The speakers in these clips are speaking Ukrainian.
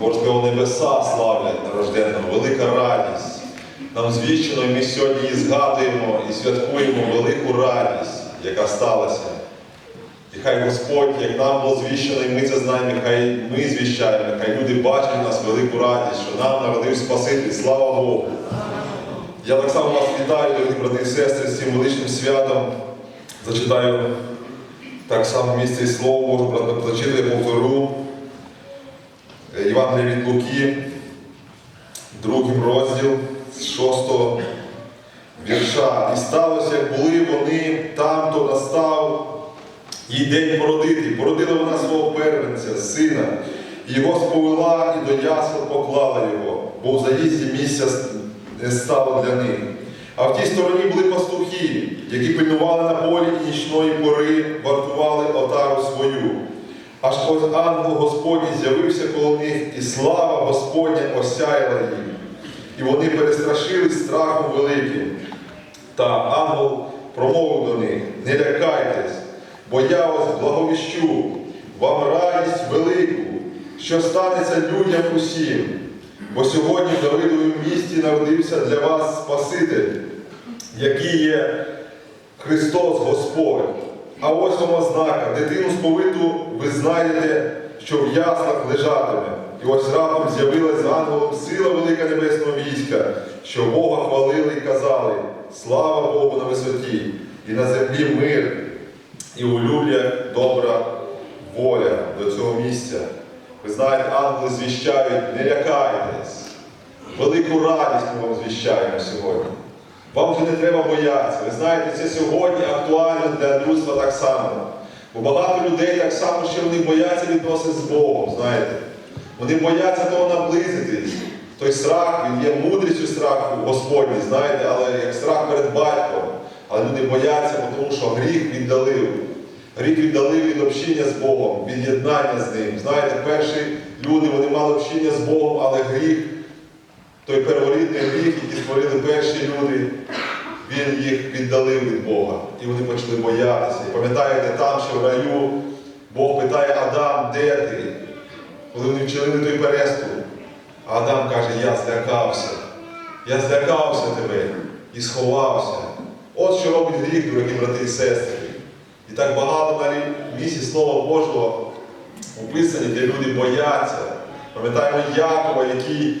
Божого небеса славлять нарожденного, велика радість. Нам звіщено, і ми сьогодні її згадуємо і святкуємо велику радість, яка сталася. І хай Господь, як нам було звіщено, і ми це знаємо, хай ми звіщаємо, хай люди бачать нас велику радість, що нам народив Спаситель, слава Богу. Я так само вас вітаю, дорогі брати і сестри, з цим величним святом. Зачитаю так само місце і слово брат, зачитаю повтору. Євангелія від Луки, другий розділ з шостого вірша. І сталося, як були вони там, то настав їй день породити. Породила вона свого первенця, сина, і його сповела і до ясла поклала його, бо в заїзді місця не стало для них. А в тій стороні були пастухи, які пильнували на полі і нічної пори, вартували отару свою. Аж ось ангел Господній з'явився коло них, і слава Господня осяяла їх. І вони перестрашились страхом великим. Та ангел промовив до них: не лякайтесь, бо я вас благовіщу, вам радість велику, що станеться людям усім. Бо сьогодні в Давидовому місті народився для вас Спаситель, який є Христос Господь. А ось вам ознака, дитину сповиту ви знайдете, що в яслах лежатиме. І ось раптом з'явилась з ангелом сила велика небесного війська, що Бога хвалили і казали, слава Богу на висоті, і на землі мир, і у людях добра воля до цього місця. Ви знаєте, ангели звіщають, не лякайтесь. Велику радість ми вам звіщаємо сьогодні. Вам вже не треба боятися. Ви знаєте, це сьогодні актуально для людства так само. Бо багато людей так само, що вони бояться відносин з Богом, знаєте. Вони бояться того наблизитись. Той страх, він є мудрістю страху Господній, знаєте, але як страх перед батьком. Але люди бояться, тому що гріх віддалив. Гріх віддалив від общення з Богом, від єднання з ним. Знаєте, перші люди вони мали общення з Богом, але гріх той перворідний гріх, який створили перші люди, він їх віддалив від Бога. І вони почали боятися. І пам'ятаєте, там, що в раю Бог питає Адам, де ти? Коли вони вчинили той переступ. А Адам каже, я злякався. Я злякався тебе і сховався. От що робить гріх, дорогі брати і сестри. І так багато на місці Слова Божого описані, де люди бояться. Пам'ятаємо Якова, який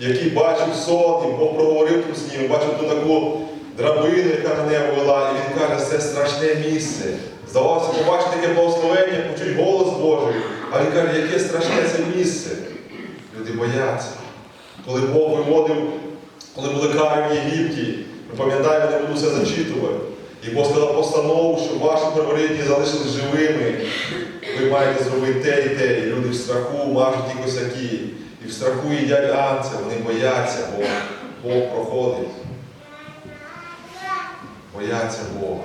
який бачив сон, і Бог проговорив тут з ним, бачив ту таку драбину, яка на небо і він каже, це страшне місце. Здавалося, побачити таке благословення, почуть голос Божий. А він каже, яке страшне це місце. Люди бояться. Коли Бог виводив, коли були кари в Єгипті, ми пам'ятаємо, буду все зачитувати. І Бог сказав постанову, щоб ваші перворідні залишились живими. Ви маєте зробити те і те. І люди в страху мажуть ті косяки. І в страху їдять анце, вони бояться, бо Бог проходить. Бояться Бога.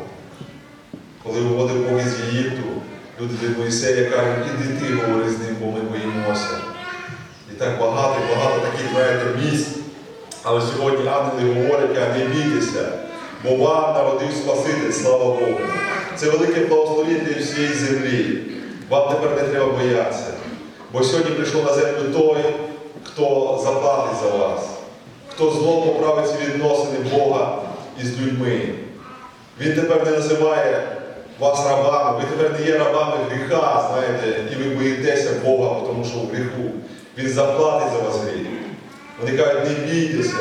Коли виводив Бог із Єгипту, люди від Моїсея кажуть, іди ти говори з ним, бо ми боїмося. І так багато, багато таких, знаєте, місць. Але сьогодні ангели говорять, а не бійтеся, бо вам народив Спаситель, слава Богу. Це велике благословення для всієї землі. Вам тепер не треба боятися. Бо сьогодні прийшов на землю той, хто заплатить за вас, хто знову поправить відносини Бога із людьми. Він тепер не називає вас рабами, ви тепер не є рабами гріха, знаєте, і ви боїтеся Бога, тому що в гріху. Він заплатить за вас гріх. Вони кажуть, не бійтеся.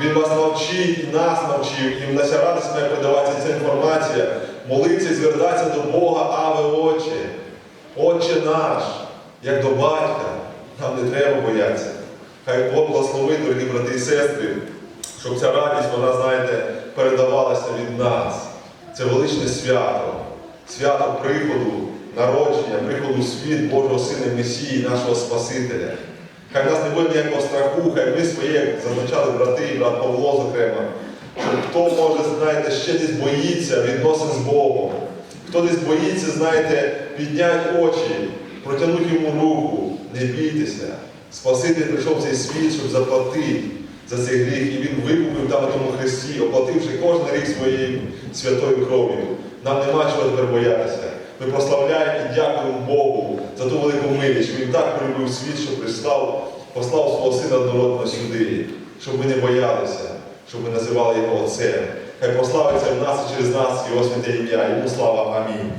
Він вас навчить і нас навчив, і наша радість має передаватися ця інформація. Молитися і звертатися до Бога, Аве Отче, Отче наш, як до батька. Нам не треба боятися. Хай Бог благословить, дорогі брати і сестри, щоб ця радість, вона, знаєте, передавалася від нас. Це величне свято, свято приходу, народження, приходу в світ Божого Сина Месії, нашого Спасителя. Хай в нас не буде ніякого страху, хай ми своє, як зазначали брати і брат Павло, зокрема, хто може, знаєте, ще десь боїться відносин з Богом, хто десь боїться, знаєте, підняти очі, протягнути йому руку, не бійтеся. Спаситель прийшов в цей світ, щоб заплатити за цей гріх, і Він викупив там на тому Христі, оплативши кожен рік своєю святою кров'ю. Нам нема чого тепер боятися. Ми прославляємо і дякуємо Богу за ту велику милість, що Він так полюбив світ, що прислав, послав свого сина однородного сюди, щоб ми не боялися, щоб ми називали його Отцем. Хай прославиться в нас і через нас його святе ім'я. Йому слава. Амінь.